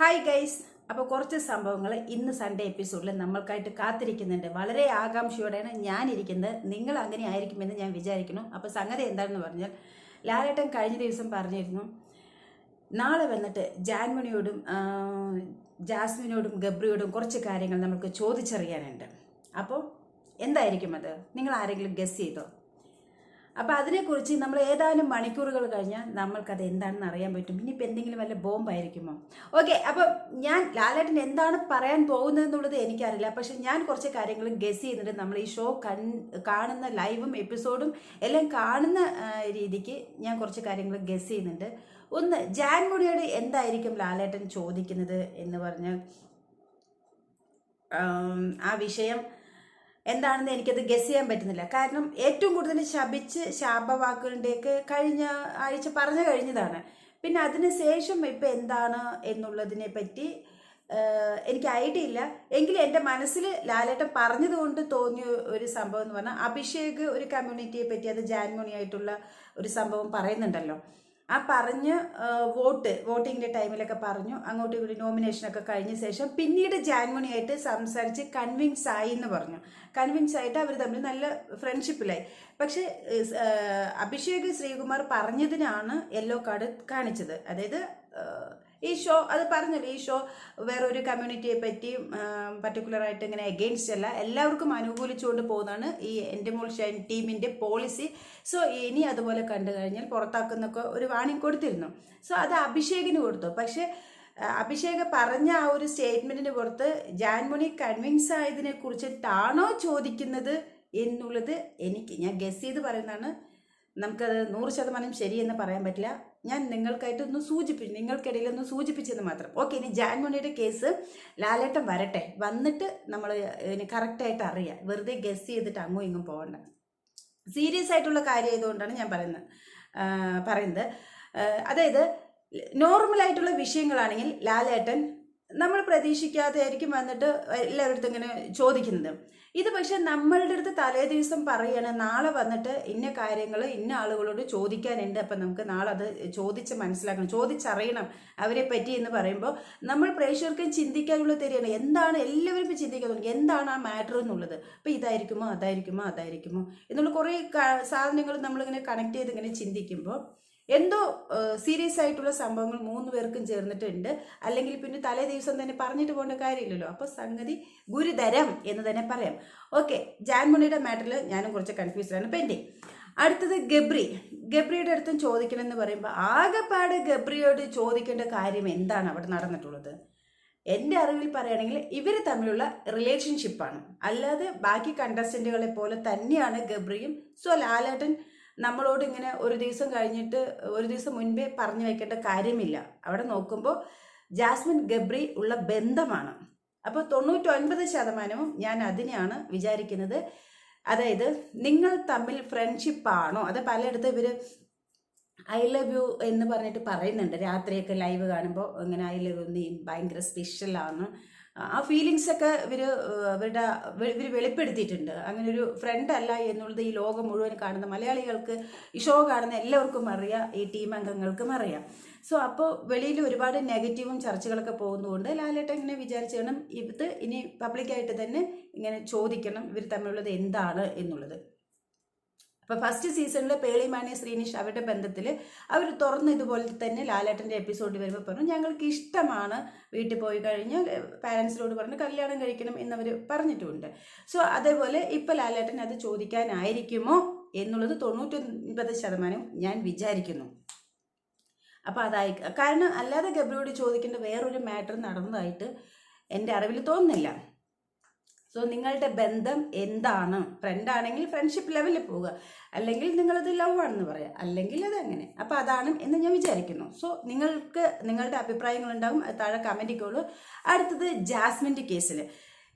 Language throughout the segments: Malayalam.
ഹായ് ഗൈസ് അപ്പോൾ കുറച്ച് സംഭവങ്ങൾ ഇന്ന് സൺഡേ എപ്പിസോഡിൽ നമ്മൾക്കായിട്ട് കാത്തിരിക്കുന്നുണ്ട്. വളരെ ആകാംക്ഷയോടെയാണ് ഞാനിരിക്കുന്നത്. നിങ്ങൾ അങ്ങനെ ആയിരിക്കുമെന്ന് ഞാൻ വിചാരിക്കുന്നു. അപ്പോൾ സംഗതി എന്താണെന്ന് പറഞ്ഞാൽ ലാലേട്ടൻ കഴിഞ്ഞ ദിവസം പറഞ്ഞിരുന്നു നാളെ വന്നിട്ട് ജാൻമണിയോടും ജാസ്മിനോടും ഗബ്രിയോടും കുറച്ച് കാര്യങ്ങൾ നമുക്ക് ചോദിച്ചറിയാനുണ്ട്. അപ്പോൾ എന്തായിരിക്കും അത്? നിങ്ങൾ ആരെങ്കിലും ഗസ് ചെയ്തോ? അപ്പോൾ അതിനെക്കുറിച്ച് നമ്മൾ ഏതാനും മണിക്കൂറുകൾ കഴിഞ്ഞാൽ നമ്മൾക്കത് എന്താണെന്ന് അറിയാൻ പറ്റും. ഇനിയിപ്പോൾ എന്തെങ്കിലും വല്ല ബോംബായിരിക്കുമോ? ഓക്കെ അപ്പം ഞാൻ ലാലേട്ടൻ എന്താണ് പറയാൻ പോകുന്നത് എന്നുള്ളത് എനിക്കറിയില്ല. പക്ഷെ ഞാൻ കുറച്ച് കാര്യങ്ങൾ ഗസ് ചെയ്യുന്നുണ്ട് നമ്മൾ ഈ ഷോ കൺ കാണുന്ന ലൈവും എപ്പിസോഡും എല്ലാം കാണുന്ന രീതിക്ക് ഞാൻ കുറച്ച് കാര്യങ്ങൾ ഗസ് ചെയ്യുന്നുണ്ട്. ഒന്ന് ജാൻമുടിയോട് എന്തായിരിക്കും ലാലേട്ടൻ ചോദിക്കുന്നത് എന്ന് പറഞ്ഞാൽ ആ വിഷയം എന്താണെന്ന് എനിക്കത് ഗസ് ചെയ്യാൻ പറ്റുന്നില്ല. കാരണം ഏറ്റവും കൂടുതൽ ശപിച്ച് ശാപവാക്കുകളുടെയൊക്കെ കഴിഞ്ഞ ആഴ്ച പറഞ്ഞു കഴിഞ്ഞതാണ്. പിന്നെ അതിന് ശേഷം ഇപ്പം എന്താണ് എന്നുള്ളതിനെ പറ്റി എനിക്ക് ഐഡിയ ഇല്ല. എങ്കിലും എന്റെ മനസ്സിൽ ലാലേട്ടൻ പറഞ്ഞതുകൊണ്ട് തോന്നിയ ഒരു സംഭവം എന്ന് പറഞ്ഞാൽ അഭിഷേക് ഒരു കമ്മ്യൂണിറ്റിയെ പറ്റി അത് ജാൻമണി ആയിട്ടുള്ള ഒരു സംഭവം പറയുന്നുണ്ടല്ലോ. ആ പറഞ്ഞ് വോട്ട് വോട്ടിങ്ങിന്റെ ടൈമിലൊക്കെ പറഞ്ഞു. അങ്ങോട്ടും ഇങ്ങോട്ടും നോമിനേഷനൊക്കെ കഴിഞ്ഞ ശേഷം പിന്നീട് ജാൻമണിയായിട്ട് സംസാരിച്ച് കൺവിൻസ് ആയി എന്ന് പറഞ്ഞു. കൺവിൻസ് ആയിട്ട് അവർ തമ്മിൽ നല്ല ഫ്രണ്ട്ഷിപ്പിലായി പക്ഷേ അഭിഷേക് ശ്രീകുമാർ പറഞ്ഞതിനാണ് യെല്ലോ കാർഡ് കാണിച്ചത്. അതായത് ആ, ഈ ഷോ അത് പറഞ്ഞല്ലോ ഈ ഷോ വേറൊരു കമ്മ്യൂണിറ്റിയെ പറ്റി പർട്ടിക്കുലർ ആയിട്ട് ഇങ്ങനെ എഗെയിൻസ്റ്റ് അല്ല എല്ലാവർക്കും അനുകൂലിച്ചുകൊണ്ട് പോകുന്നതാണ് ഈ എന്റെ മോൾ ഷൈൻ ടീമിന്റെ പോളിസി സോ ഇനി അതുപോലെ കണ്ടു കഴിഞ്ഞാൽ പുറത്താക്കുന്നൊക്കെ ഒരു വാണി കൊടുത്തിരുന്നു. സോ അത് അഭിഷേകിന് കൊടുത്തു. പക്ഷേ അഭിഷേക് പറഞ്ഞ ആ ഒരു സ്റ്റേറ്റ്മെന്റിന് പുറത്ത് ജാൻമണി കൺവിൻസ് ആയതിനെ കുറിച്ചിട്ടാണോ ചോദിക്കുന്നത് എന്നുള്ളത് എനിക്ക് ഞാൻ ഗസ് ചെയ്ത് പറയുന്നതാണ്. നമുക്കത് നൂറ് ശതമാനം ശരിയെന്ന് പറയാൻ പറ്റില്ല. ഞാൻ നിങ്ങൾക്കായിട്ട് ഒന്ന് സൂചിപ്പിച്ചു നിങ്ങൾക്കിടയിൽ ഒന്ന് സൂചിപ്പിച്ചെന്ന് മാത്രം. ഓക്കെ ഇനി ജാൻമണിയുടെ കേസ് ലാലേട്ടം വരട്ടെ. വന്നിട്ട് നമ്മൾ ഇനി കറക്റ്റായിട്ട് അറിയാം. വെറുതെ ഗസ് ചെയ്തിട്ട് അങ്ങോ ഇങ്ങും പോകണ്ട. സീരിയസ് ആയിട്ടുള്ള കാര്യം ആയതുകൊണ്ടാണ് ഞാൻ പറയുന്നത് പറയുന്നത്. അതായത് നോർമലായിട്ടുള്ള വിഷയങ്ങളാണെങ്കിൽ ലാലേട്ടൻ നമ്മൾ പ്രതീക്ഷിക്കാതെ ആയിരിക്കും വന്നിട്ട് എല്ലാവരുടെ ഇങ്ങനെ ചോദിക്കുന്നത്. ഇത് പക്ഷെ നമ്മളുടെ അടുത്ത് തലേ ദിവസം പറയണം നാളെ വന്നിട്ട് ഇന്ന കാര്യങ്ങൾ ഇന്ന ആളുകളോട് ചോദിക്കാനുണ്ട്. അപ്പം നമുക്ക് നാളെ അത് ചോദിച്ച് മനസ്സിലാക്കണം. ചോദിച്ചറിയണം അവരെ പറ്റി എന്ന് പറയുമ്പോൾ നമ്മൾ പ്രേക്ഷകർക്കും ചിന്തിക്കാനുള്ള തരികയാണ് എന്താണ് എല്ലാവരും ഇപ്പം ചിന്തിക്കാൻ തുടങ്ങി? എന്താണ് ആ മാറ്റർ എന്നുള്ളത്? അപ്പം ഇതായിരിക്കുമോ? അതായിരിക്കുമോ? അതായിരിക്കുമോ? എന്നുള്ള കുറേ സാധനങ്ങൾ നമ്മളിങ്ങനെ കണക്ട് ചെയ്ത് ഇങ്ങനെ ചിന്തിക്കുമ്പോൾ എന്തോ സീരിയസ് ആയിട്ടുള്ള സംഭവങ്ങൾ മൂന്ന് പേർക്കും ചേർന്നിട്ടുണ്ട്. അല്ലെങ്കിൽ പിന്നെ തലേ ദിവസം തന്നെ പറഞ്ഞിട്ട് പോകേണ്ട കാര്യമില്ലല്ലോ. അപ്പോൾ സംഗതി ഗുരുതരം എന്ന് തന്നെ പറയാം. ഓക്കെ ജാൻമണിയുടെ മാറ്ററിൽ ഞാനും കുറച്ച് കൺഫ്യൂസ്ഡാണ് പെൻഡിങ് അടുത്തത് ഗബ്രി. ഗബ്രിയുടെ അടുത്തും ചോദിക്കണം എന്ന് പറയുമ്പോൾ ആകെപ്പാട് ഗബ്രിയോട് ചോദിക്കേണ്ട കാര്യം എന്താണ് അവിടെ നടന്നിട്ടുള്ളത്? എന്റെ അറിവിൽ പറയുകയാണെങ്കിൽ ഇവർ തമ്മിലുള്ള റിലേഷൻഷിപ്പാണ് അല്ലാതെ ബാക്കി കണ്ടസ്റ്റന്റുകളെ പോലെ തന്നെയാണ് ഗബ്രിയും സോ ലാലേട്ടൻ നമ്മളോട് ഇങ്ങനെ ഒരു ദിവസം കഴിഞ്ഞിട്ട് ഒരു ദിവസം മുൻപേ പറഞ്ഞു വയ്ക്കേണ്ട കാര്യമില്ല. അവിടെ നോക്കുമ്പോൾ ജാസ്മിൻ ഗബ്രി ഉള്ള ബന്ധമാണ്. അപ്പോൾ തൊണ്ണൂറ്റൊൻപത് ശതമാനവും ഞാൻ അതിനെയാണ് വിചാരിക്കുന്നത്. അതായത് നിങ്ങൾ തമ്മിൽ ഫ്രണ്ട്ഷിപ്പാണോ? അത് പലയിടത്തും ഇവർ ഐ ലവ് യു എന്ന് പറഞ്ഞിട്ട് പറയുന്നുണ്ട്. രാത്രിയൊക്കെ ലൈവ് കാണുമ്പോൾ ഇങ്ങനെ ഐ ലവ് യു നീ ഭയങ്കര സ്പെഷ്യലാണ് ആ ഫീലിങ്സ് ഒക്കെ ഇവർ അവരുടെ ഇവർ വെളിപ്പെടുത്തിയിട്ടുണ്ട്. അങ്ങനെ ഒരു ഫ്രണ്ട് അല്ല എന്നുള്ളത് ഈ ലോകം മുഴുവൻ കാണുന്ന മലയാളികൾക്ക് ഈ ഷോ കാണുന്ന എല്ലാവർക്കും അറിയാം ഈ ടീം അംഗങ്ങൾക്കും അറിയാം. സോ അപ്പോൾ വെളിയിൽ ഒരുപാട് നെഗറ്റീവും ചർച്ചകളൊക്കെ പോകുന്നതുകൊണ്ട് ലാലേട്ട ഇങ്ങനെ വിചാരിച്ചു ഇത് ഇനി പബ്ലിക്കായിട്ട് തന്നെ ഇങ്ങനെ ചോദിക്കണം ഇവർ തമ്മിലുള്ളത് എന്താണ് എന്നുള്ളത്. അപ്പോൾ ഫസ്റ്റ് സീസണിൽ പേളിമാണി ശ്രീനിഷ് അവരുടെ ബന്ധത്തിൽ അവർ തുറന്ന് ഇതുപോലെ തന്നെ ലാലേട്ടന്റെ എപ്പിസോഡ് വരുമ്പോൾ പറഞ്ഞു ഞങ്ങൾക്ക് ഇഷ്ടമാണ് വീട്ടിൽ പോയി കഴിഞ്ഞാൽ പാരൻസിനോട് പറഞ്ഞ് കല്യാണം കഴിക്കണം എന്നവർ പറഞ്ഞിട്ടുണ്ട്. സോ അതേപോലെ ഇപ്പോൾ ലാലേട്ടൻ അത് ചോദിക്കാനായിരിക്കുമോ എന്നുള്ളത് തൊണ്ണൂറ്റൊൻപത് ശതമാനം ഞാൻ വിചാരിക്കുന്നു. അപ്പോൾ അതായി കാരണം അല്ലാതെ ഗബ്രിയോട് ചോദിക്കേണ്ട വേറൊരു മാറ്റർ നടന്നതായിട്ട് എന്റെ അറിവിൽ തോന്നുന്നില്ല. സോ നിങ്ങളുടെ ബന്ധം എന്താണ്? ഫ്രണ്ട് ആണെങ്കിൽ ഫ്രണ്ട്ഷിപ്പ് ലെവലിൽ പോവുക. അല്ലെങ്കിൽ നിങ്ങളത് ലവ് ആണെന്ന് പറയാം. അല്ലെങ്കിൽ അത് അങ്ങനെ അപ്പോൾ അതാണ് എന്ന് ഞാൻ വിചാരിക്കുന്നു. സോ നിങ്ങൾക്ക് നിങ്ങളുടെ അഭിപ്രായങ്ങൾ ഉണ്ടാകും. താഴെ കമന്റിക്കോളൂ അടുത്തത് ജാസ്മിന്റെ കേസിൽ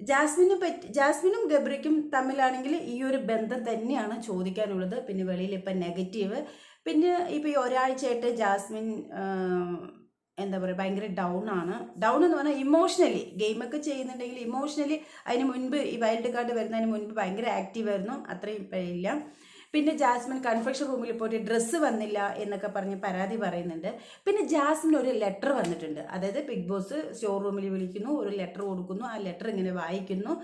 ജാസ്മിനെ പറ്റി ജാസ്മിനും ഗബ്രിക്കും തമ്മിലാണെങ്കിൽ ഈ ഒരു ബന്ധം തന്നെയാണ് ചോദിക്കാനുള്ളത്. പിന്നെ വെളിയിൽ ഇപ്പം നെഗറ്റീവ് പിന്നെ ഇപ്പോൾ ഈ ഒരാഴ്ചയായിട്ട് ജാസ്മിൻ എന്താ പറയുക ഭയങ്കര ഡൗൺ ആണ്. ഡൗൺ എന്ന് പറഞ്ഞാൽ ഇമോഷണലി ഗെയിമൊക്കെ ചെയ്യുന്നുണ്ടെങ്കിൽ ഇമോഷണലി അതിന് മുൻപ് ഈ വൈൽഡ് കാർഡ് വരുന്നതിന് മുൻപ് ഭയങ്കര ആക്റ്റീവ് ആയിരുന്നു. അത്രയും ഇല്ല പിന്നെ ജാസ്മിൻ കൺഫെക്ഷൻ റൂമിൽ പോയിട്ട് ഡ്രസ്സ് വന്നില്ല എന്നൊക്കെ പറഞ്ഞ് പരാതി പറയുന്നുണ്ട്. പിന്നെ ജാസ്മിൻ ഒരു ലെറ്റർ വന്നിട്ടുണ്ട്. അതായത് ബിഗ് ബോസ് സ്റ്റോർ റൂമിൽ വിളിക്കുന്നു ഒരു ലെറ്റർ കൊടുക്കുന്നു. ആ ലെറ്റർ ഇങ്ങനെ വായിക്കുന്നു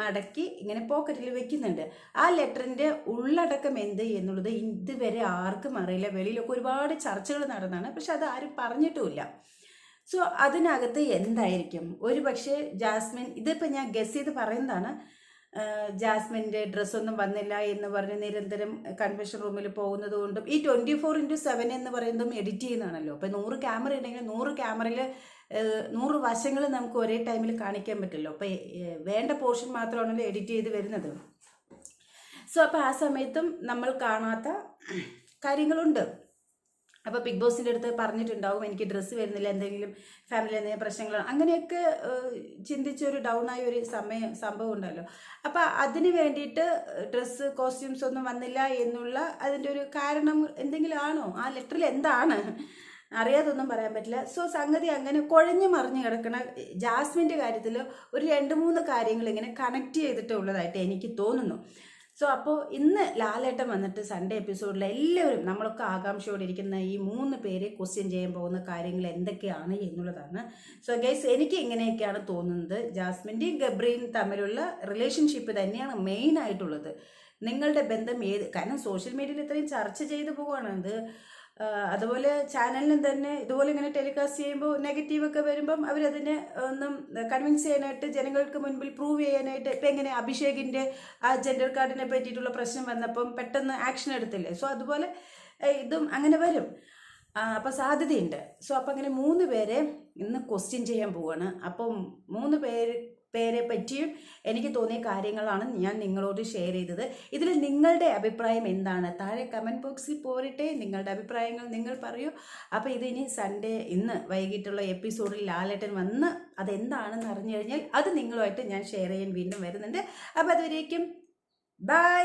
മടക്കി ഇങ്ങനെ പോക്കറ്റിൽ വെക്കുന്നുണ്ട്. ആ ലെറ്ററിന്റെ ഉള്ളടക്കം എന്ത് എന്നുള്ളത് ഇതുവരെ ആർക്കും അറിയില്ല. വെളിയിലൊക്കെ ഒരുപാട് ചർച്ചകൾ നടന്നതാണ് പക്ഷെ അത് ആരും പറഞ്ഞിട്ടുമില്ല. സോ അതിനകത്ത് എന്തായിരിക്കും? ഒരു പക്ഷേ ജാസ്മിൻ ഇതിപ്പോൾ ഞാൻ ഗസ് ചെയ്ത് പറയുന്നതാണ്. ജാസ്മിന്റെ ഡ്രസ്സൊന്നും വന്നില്ല എന്ന് പറഞ്ഞ് നിരന്തരം കൺവെൻഷൻ റൂമിൽ പോകുന്നത് കൊണ്ടും ഈ ട്വന്റി ഫോർ ഇന്റു സെവൻ എന്ന് പറയുന്നതും എഡിറ്റ് ചെയ്യുന്നതാണല്ലോ. അപ്പോൾ നൂറ് ക്യാമറ ഉണ്ടെങ്കിൽ നൂറ് ക്യാമറയിൽ നൂറ് വശങ്ങൾ നമുക്ക് ഒരേ ടൈമിൽ കാണിക്കാൻ പറ്റുമല്ലോ. അപ്പോൾ വേണ്ട പോർഷൻ മാത്രമാണല്ലോ എഡിറ്റ് ചെയ്ത് വരുന്നത്. സോ അപ്പോൾ ആ സമയത്തും നമ്മൾ കാണാത്ത കാര്യങ്ങളുണ്ട്. അപ്പോൾ ബിഗ് ബോസിന്റെ അടുത്ത് പറഞ്ഞിട്ടുണ്ടാവും എനിക്ക് ഡ്രസ്സ് വരുന്നില്ല എന്തെങ്കിലും ഫാമിലി എന്തെങ്കിലും പ്രശ്നങ്ങൾ അങ്ങനെയൊക്കെ ചിന്തിച്ചൊരു ഡൗൺ ആയ ഒരു സമയം സംഭവം ഉണ്ടല്ലോ. അപ്പോൾ അതിന് വേണ്ടിയിട്ട് ഡ്രസ്സ് കോസ്റ്റ്യൂംസ് ഒന്നും വന്നില്ല എന്നുള്ള അതിന്റെ ഒരു കാരണം എന്തെങ്കിലും ആണോ? ആ ലെറ്ററിൽ എന്താണ്? അറിയാതൊന്നും പറയാൻ പറ്റില്ല. സോ സംഗതി അങ്ങനെ കുഴഞ്ഞു മറിഞ്ഞു കിടക്കണ ജാസ്മിന്റെ കാര്യത്തിൽ ഒരു രണ്ട് മൂന്ന് കാര്യങ്ങൾ ഇങ്ങനെ കണക്ട് ചെയ്തിട്ടുള്ളതായിട്ട് എനിക്ക് തോന്നുന്നു. സോ അപ്പോൾ ഇന്ന് ലാലേട്ടൻ വന്നിട്ട് സൺഡേ എപ്പിസോഡിൽ എല്ലാവരും നമ്മളൊക്കെ ആകാംക്ഷയോടെ ഇരിക്കുന്ന ഈ മൂന്ന് പേരെ ക്വസ്റ്റ്യൻ ചെയ്യാൻ പോകുന്ന കാര്യങ്ങൾ എന്തൊക്കെയാണ് എന്നുള്ളതാണ്. സോ ഗൈസ് എനിക്ക് ഇങ്ങനെയൊക്കെയാണ് തോന്നുന്നത്. ജാസ്മിന്റെയും ഗബ്രിയും തമ്മിലുള്ള റിലേഷൻഷിപ്പ് തന്നെയാണ് മെയിൻ ആയിട്ടുള്ളത്. നിങ്ങളുടെ ബന്ധം ഏത് കാരണം സോഷ്യൽ മീഡിയയിൽ ഇത്രയും ചർച്ച ചെയ്തു പോകുകയാണ് അതുപോലെ ചാനലിനും തന്നെ ഇതുപോലെ ഇങ്ങനെ ടെലികാസ്റ്റ് ചെയ്യുമ്പോൾ നെഗറ്റീവൊക്കെ വരുമ്പം അവരതിനെ ഒന്നും കൺവിൻസ് ചെയ്യാനായിട്ട് ജനങ്ങൾക്ക് മുൻപിൽ പ്രൂവ് ചെയ്യാനായിട്ട് ഇപ്പം എങ്ങനെ അഭിഷേകിന്റെ ആ ജെൻഡർ കാർഡിനെ പറ്റിയിട്ടുള്ള പ്രശ്നം വന്നപ്പം പെട്ടെന്ന് ആക്ഷൻ എടുത്തില്ലേ? സോ അതുപോലെ ഇതും അങ്ങനെ വരും. അപ്പോൾ സാധ്യതയുണ്ട്. സോ അപ്പം അങ്ങനെ മൂന്ന് പേരെ ഇന്ന് ക്വസ്റ്റ്യൻ ചെയ്യാൻ പോവാണ്. അപ്പം മൂന്ന് പേര് പേരെ പറ്റിയും എനിക്ക് തോന്നിയ കാര്യങ്ങളാണ് ഞാൻ നിങ്ങളോട് ഷെയർ ചെയ്തത്. ഇതിൽ നിങ്ങളുടെ അഭിപ്രായം എന്താണ്? താഴെ കമന്റ് ബോക്സിൽ പോരട്ടെ നിങ്ങളുടെ അഭിപ്രായങ്ങൾ നിങ്ങൾ പറയൂ. അപ്പോൾ ഇതിനി സൺഡേ ഇന്ന് വൈകിട്ടുള്ള എപ്പിസോഡിൽ ലാലേട്ടൻ വന്ന് അതെന്താണെന്ന് അറിഞ്ഞു കഴിഞ്ഞാൽ അത് നിങ്ങളുമായിട്ട് ഞാൻ ഷെയർ ചെയ്യാൻ വീണ്ടും വരുന്നുണ്ട്. അപ്പോൾ അതുവരേക്കും ബൈ